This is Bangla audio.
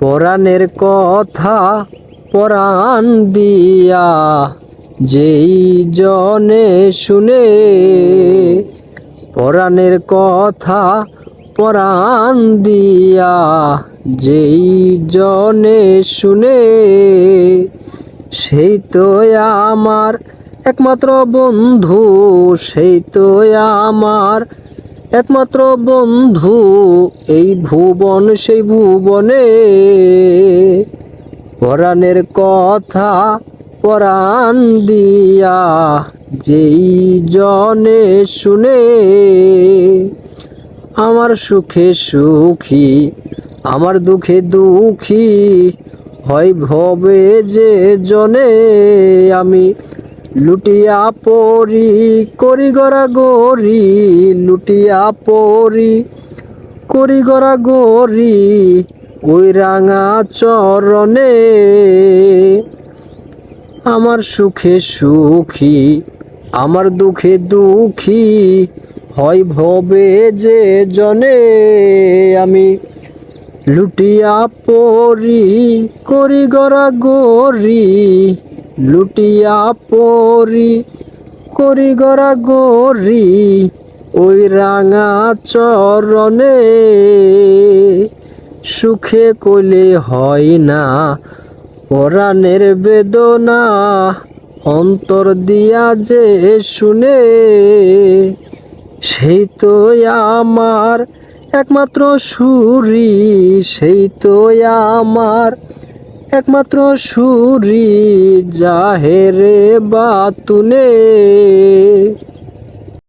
পরাণের কথা পরাণ দিয়া যেই জনে শুনে, পরাণের কথা পরাণ দিয়া যেই জনে শুনে, সেই তো আমার একমাত্র বন্ধু, সেই তো আমার একমাত্র বন্ধু এই ভুবন, সেই ভুবনে। পরাণের কথা পরাণ দিয়া যেই জনে শুনে, আমার সুখে সুখী, আমার দুঃখে দুঃখী হয় ভবে যে জনে। আমি লুটিয়া পরি, করি গড়া গরি লুটিয়া পরি, করি গড়া গরি ওই রাঙা চরণে। আমার সুখে সুখী, আমার দুঃখে দুঃখী হয় ভবে যে জনে। আমি লুটিয়া পরি, করি গড়া গরি লুটিয়া পরি করি গড়া গরি ওই রাঙা চরণে। সুখে কইলে হয় না পরাণের বেদনা, অন্তর দিয়া যে শুনে। সেই তো আমার একমাত্র সুরি, সেই তো আমার একমাত্র সুরি যাহেরে বাতুনে।